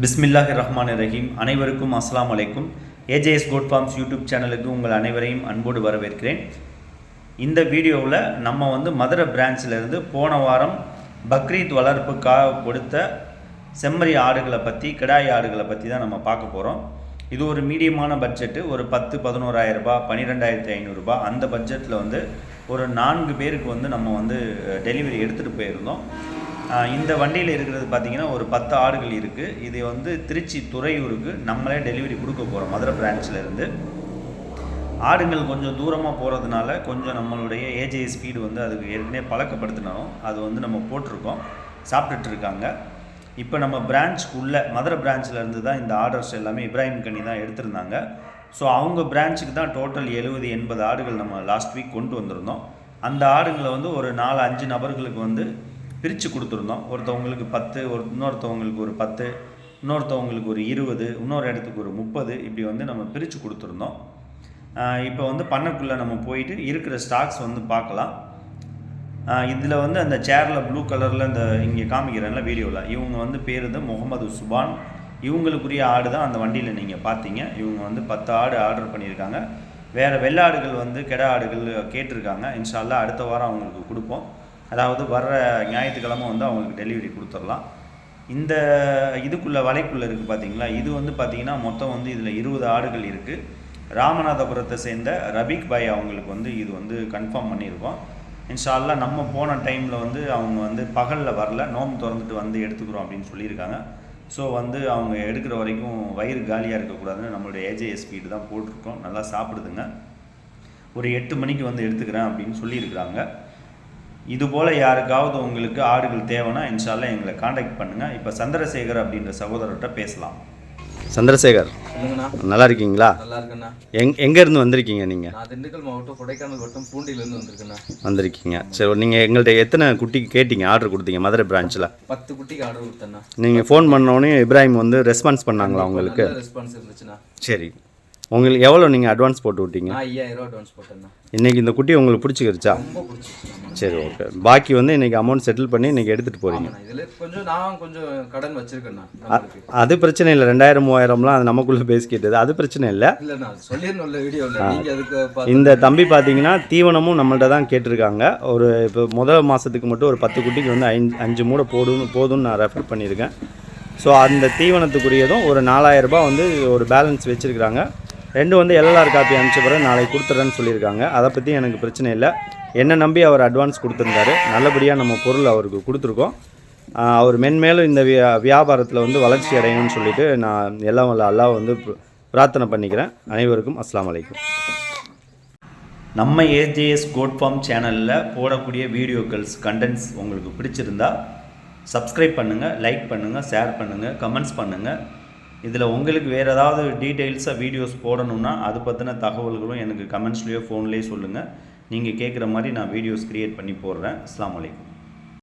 பிஸ்மில்லாஹ் ரஹ்மான் ரஹீம் அனைவருக்கும் அஸ்லாம் அலைக்கும். ஏஜேஎஸ் கோட் ஃபார்ம்ஸ் யூடியூப் சேனலுக்கு உங்கள் அனைவரையும் அன்போடு வரவேற்கிறேன். இந்த வீடியோவில் நம்ம வந்து மதுரை பிரான்ச்சிலேருந்து போன வாரம் பக்ரீத் வளர்ப்புக்காக கொடுத்த செம்மறி ஆடுகளை பற்றி கிடாய் ஆடுகளை பற்றி தான் நம்ம பார்க்க போகிறோம் இது ஒரு மீடியமான பட்ஜெட்டு. ஒரு பத்து பதினோராயிரரூபா பன்னிரெண்டாயிரத்தி ஐநூறுரூபா அந்த பட்ஜெட்டில் வந்து ஒரு நான்கு பேருக்கு வந்து நம்ம வந்து டெலிவரி எடுத்துகிட்டு போயிருந்தோம். இந்த வண்டியில் இருக்கிறது பார்த்தீங்கன்னா ஒரு பத்து ஆடுகள் இருக்குது இது வந்து திருச்சி துறையூருக்கு நம்மளே டெலிவரி கொடுக்க போகிறோம் மதுரை பிரான்ச்சிலேருந்து ஆடுங்கள் கொஞ்சம் தூரமாக போகிறதுனால கொஞ்சம் நம்மளுடைய ஏஜே ஸ்பீடு வந்து அதுக்கு ஏற்கனவே பழக்கப்படுத்தினாலும் அது வந்து நம்ம போட்டிருக்கோம் சாப்பிட்டுட்ருக்காங்க இப்போ நம்ம பிரான்ச்சுக்குள்ளே மதுரை பிரான்ச்சிலேருந்து தான் இந்த ஆர்டர்ஸ் எல்லாமே இப்ராஹிம் கனி தான் எடுத்திருந்தாங்க. ஸோ அவங்க பிரான்ச்சுக்கு தான் டோட்டல் எழுபது எண்பது ஆடுகள் நம்ம லாஸ்ட் வீக் கொண்டு வந்திருந்தோம். அந்த ஆடுங்களை வந்து ஒரு நாலு அஞ்சு நபர்களுக்கு வந்து பிரித்து கொடுத்துருந்தோம். ஒருத்தவங்களுக்கு பத்து ஒரு இன்னொருத்தவங்களுக்கு ஒரு பத்து இன்னொருத்தவங்களுக்கு ஒரு இருபது இன்னொரு இடத்துக்கு ஒரு முப்பது இப்படி வந்து நம்ம பிரித்து கொடுத்துருந்தோம். இப்போ வந்து பண்ணக்குள்ளே நம்ம போயிட்டு இருக்கிற ஸ்டாக்ஸ் வந்து பார்க்கலாம். இதில் வந்து அந்த சேரில் ப்ளூ கலரில் இந்த இங்கே காமிக்கிறேன்ல வீடியோவில் இவங்க வந்து பேர் வந்து முகமது சுபான். இவங்களுக்குரிய ஆடு தான் அந்த வண்டியில் நீங்கள் பார்த்தீங்க. இவங்க வந்து பத்து ஆடு ஆர்டர் பண்ணியிருக்காங்க. வேறு வெள்ளாடுகள் வந்து கெடா ஆடுகள் கேட்டிருக்காங்க. இன்ஷால்லா அடுத்த வாரம் அவங்களுக்கு கொடுப்போம். அதாவது வர்ற ஞாயிற்றுக்கிழமை வந்து அவங்களுக்கு டெலிவரி கொடுத்துடலாம். இந்த இதுக்குள்ளே வலைக்குள்ளே இருக்குது பார்த்தீங்களா இது வந்து பார்த்தீங்கன்னா மொத்தம் வந்து இதில் இருபது ஆடுகள் இருக்குது ராமநாதபுரத்தை சேர்ந்த ரபிக் பாய் அவங்களுக்கு வந்து இது வந்து கன்ஃபார்ம் பண்ணியிருக்கோம். இன்ஷால்லா நம்ம போன டைமில் வந்து அவங்க வந்து பகலில் வரல நோம்பு திறந்துட்டு வந்து எடுத்துக்கிறோம் அப்படின்னு சொல்லியிருக்காங்க. ஸோ வந்து அவங்க எடுக்கிற வரைக்கும் வயிறு காலியாக இருக்கக்கூடாதுன்னு நம்மளுடைய ஏஜேஎஸ் ஸ்பீடு தான் போட்டிருக்கோம். நல்லா சாப்பிடுதுங்க. ஒரு எட்டு மணிக்கு வந்து எடுத்துக்கிறேன் அப்படின்னு சொல்லியிருக்கிறாங்க. இது போல் யாருக்காவது உங்களுக்கு ஆடுகள் தேவைன்னா இன்ஷால்லா எங்களை காண்டாக்ட் பண்ணுங்கள் இப்போ சந்திரசேகர் அப்படின்ற சகோதரர்கிட்ட பேசலாம். சந்திரசேகர் நல்லா இருக்கீங்களா நல்லா இருக்கேண்ணா எங் எங்கேருந்து வந்திருக்கீங்க நீங்கள் நான் திண்டுக்கல் மாவட்டம் கொடைக்கானல் வட்டம் பூண்டியிலேருந்து வந்திருக்கேண்ணா. வந்திருக்கீங்க. சரி நீங்கள் எங்கள்கிட்ட எத்தனை குட்டிக்கு கேட்டீங்க? ஆர்டர் கொடுத்தீங்க மதுரை பிரான்ச்சில் பத்து குட்டிக்கு ஆர்டர் கொடுத்தேண்ணா. நீங்கள் ஃபோன் பண்ணோடனே இப்ராஹிம் வந்து ரெஸ்பான்ஸ் பண்ணாங்களா உங்களுக்கு? ரெஸ்பான்ஸ் இருந்துச்சுண்ணா. சரி. உங்களுக்கு எவ்வளோ நீங்கள் அட்வான்ஸ் போட்டு விட்டீங்க? ஐயாயிரம் அட்வான்ஸ் இன்றைக்கி இந்த குட்டி உங்களுக்கு பிடிச்சிக்கிருச்சா? சரி ஓகே பாக்கி வந்து இன்றைக்கி அமௌண்ட் செட்டில் பண்ணி இன்றைக்கி எடுத்துகிட்டு போகிறீங்க இதில் கொஞ்சம் நான் கொஞ்சம் கடன் நம்மளுக்கு. அது பிரச்சனை இல்லை. ரெண்டாயிரம் மூவாயிரம்லாம் அது நமக்குள்ளே பேசிக்கிட்டது அது பிரச்சனை இல்லை. இந்த தம்பி பார்த்தீங்கன்னா தீவனமும் நம்மள்ட்ட தான் கேட்டிருக்காங்க. ஒரு இப்போ முதல் மாதத்துக்கு மட்டும் ஒரு பத்து குட்டிக்கு வந்து ஐந்து அஞ்சு மூடை போடும் போதும்னு நான் ரெஃபர் பண்ணியிருக்கேன். ஸோ அந்த தீவனத்துக்குரியதும் ஒரு 4000 ரூபாய் வந்து ஒரு பேலன்ஸ் வச்சுருக்காங்க ரெண்டு வந்து எல்எல்ஆர் காப்பி அனுப்பிச்ச பிறகு நாளைக்கு கொடுத்துட்றேன்னு சொல்லியிருக்காங்க. அதை பற்றி எனக்கு பிரச்சனை இல்லை. என்னை நம்பி அவர் அட்வான்ஸ் கொடுத்துருந்தாரு. நல்லபடியாக நம்ம பொருள் அவருக்கு கொடுத்துருக்கோம். அவர் மென்மேலும் இந்த வியா வியாபாரத்தில் வந்து வளர்ச்சி அடையணும்னு சொல்லிட்டு நான் எல்லாம் வல்ல அல்லாஹ் வந்து பிரார்த்தனை பண்ணிக்கிறேன். அனைவருக்கும் அஸ்லாம் அலைக்கும் நம்ம ஏஜேஎஸ் கோட் ஃபார்ம் சேனலில் போடக்கூடிய வீடியோக்கள்ஸ் கண்டென்ட்ஸ் உங்களுக்கு பிடிச்சிருந்தா சப்ஸ்கிரைப் பண்ணுங்கள் லைக் பண்ணுங்கள் ஷேர் பண்ணுங்கள் கமெண்ட்ஸ் பண்ணுங்கள் இதில் உங்களுக்கு வேறு ஏதாவது டீட்டெயில்ஸாக வீடியோஸ் போடணுன்னா அது பற்றின தகவல்களும் எனக்கு கமெண்ட்ஸ்லேயோ ஃபோன்லேயோ சொல்லுங்கள். நீங்கள் கேட்குற மாதிரி நான் வீடியோஸ் க்ரியேட் பண்ணி போடுறேன். அஸ்லாம் வலைக்கம்.